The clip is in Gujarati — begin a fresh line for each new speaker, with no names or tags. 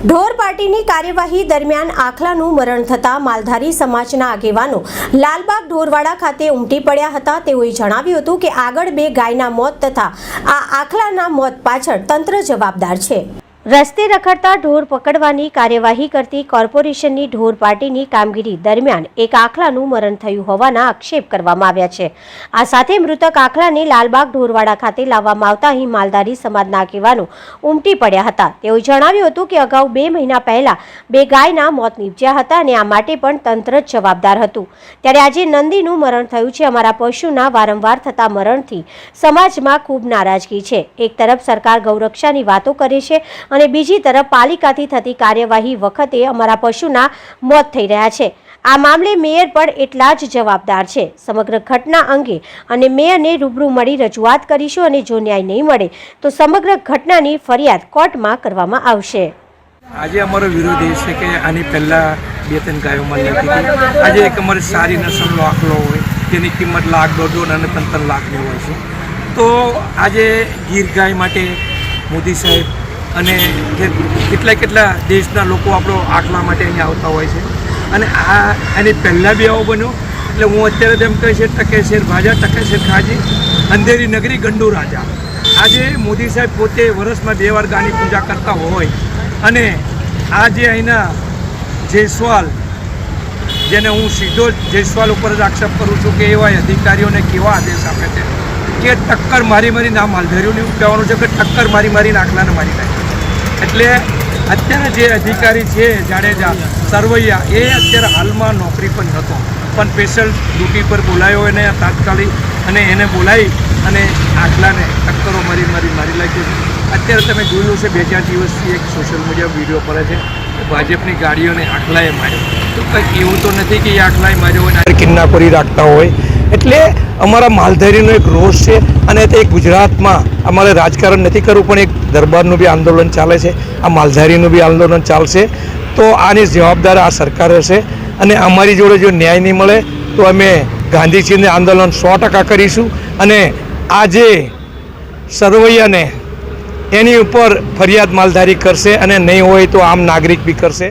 ઢોર પાર્ટીની કાર્યવાહી દરમિયાન આખલાનું મરણ થતાં માલધારી સમાજના આગેવાનો લાલબાગ ઢોરવાડા ખાતે ઉમટી પડ્યા હતા. તેઓએ જણાવ્યું હતું કે આગળ બે ગાયના મોત તથા આ આખલાના મોત પાછળ તંત્ર જવાબદાર છે. રસ્તે રખડતા ઢોર પકડવાની કાર્યવાહી કરતી કોર્પોરેશનની ઢોર પાર્ટીની કામગીરી દરમિયાન એક આખલાનું મરણ થયું હોવાના આક્ષેપ કરવામાં આવ્યા છે. આ સાથે મૃતક આખલાને લાલબાગ ઢોરવાડા ખાતે લાવવામાં આવતા અહીં માલધારી સમાજના આગેવાનો ઉમટી પડ્યા હતા. તેઓએ જણાવ્યું હતું કે અગાઉ બે મહિના પહેલા બે ગાયના મોત નીપજ્યા હતા અને આ માટે પણ તંત્ર જ જવાબદાર હતું. ત્યારે આજે નંદીનું મરણ થયું છે. અમારા પશુના વારંવાર થતા મરણથી સમાજમાં ખૂબ નારાજગી છે. એક તરફ સરકાર ગૌરક્ષાની વાતો કરે છે અને બીજી તરફ પાલિકાથી થતી કાર્યવાહી વખતે અમારા પશુના મોત થઈ રહ્યા છે. આ મામલે મેયર પણ એટલા જ જવાબદાર છે. સમગ્ર ઘટના અંગે અને મેયરને રૂબરૂ મળી રજૂઆત કરીશું અને જો ન્યાય નહીં મળે, તો સમગ્ર ઘટનાની ફરિયાદ કોર્ટમાં કરવામાં આવશે.
આજે અમારો વિરોધ એ છે કે આની પહેલાં બે ત્રણ ગાયો મળી હતી. આજે એક અમારી સારી નસલનો આંકડો હોય, તેની કિંમત લાખ દોઢ દોઢ અને ત્રણ ત્રણ લાખની હોય છે. તો આજે ગીર ગાય માટે મોદી સાહેબ અને જે કેટલા કેટલા દેશના લોકો આપણો આખલા માટે અહીંયા આવતા હોય છે. અને આ એની પહેલાં બી આવો બન્યો. એટલે હું અત્યારે તેમ કહે છે ટકેશેર ભાજા ટકેશેર ખાજી, અંધેરી નગરી ગંડુ રાજા. આજે મોદી સાહેબ પોતે વર્ષમાં બે વાર ગાની પૂજા કરતા હોય. અને આ જે અહીંના જયસ્વાલ, જેને હું સીધો જયસ્વાલ ઉપર જ આક્ષેપ કરું છું કે એવા અધિકારીઓને કેવા આદેશ આપે છે? કે ટક્કર મારી મારીને આ માલધારીઓને એવું કહેવાનું છે કે ટક્કર મારી મારીને આખલાને મારી નાખે. એટલે અત્યારે જે અધિકારી છે જાડેજા, સરવૈયા, એ અત્યારે હાલમાં નોકરી પર નહોતો. પણ સ્પેશિયલ ડ્યુટી પર બોલાયો એને તાત્કાલિક અને એને બોલાવી અને આટલાને ટક્કરો મારી મારી મારી છે અત્યારે તમે જોયું છે બે ચાર દિવસથી એક સોશિયલ મીડિયા વીડિયો પડે છે ભાજપની ગાડીઓને આટલાએ માર્યો. તો કંઈક એવું તો નથી કે એ આટલાએ માર્યો હોય કિન્નાખોરી રાખતા હોય. એટલે અમારા માલધારીનો એક રોષ છે અને તે ગુજરાતમાં અમારે રાજકારણ નથી કરવું, પણ એક દરબારનું બી આંદોલન ચાલે છે, આ માલધારીનું બી આંદોલન ચાલશે. તો આની જવાબદાર આ સરકાર હશે અને અમારી જોડે જો ન્યાય નહીં મળે, તો અમે ગાંધીજીને આંદોલન સો ટકા કરીશું અને આજે સરવૈયાને એની ઉપર ફરિયાદ માલધારી કરશે અને નહીં હોય તો આમ નાગરિક બી કરશે.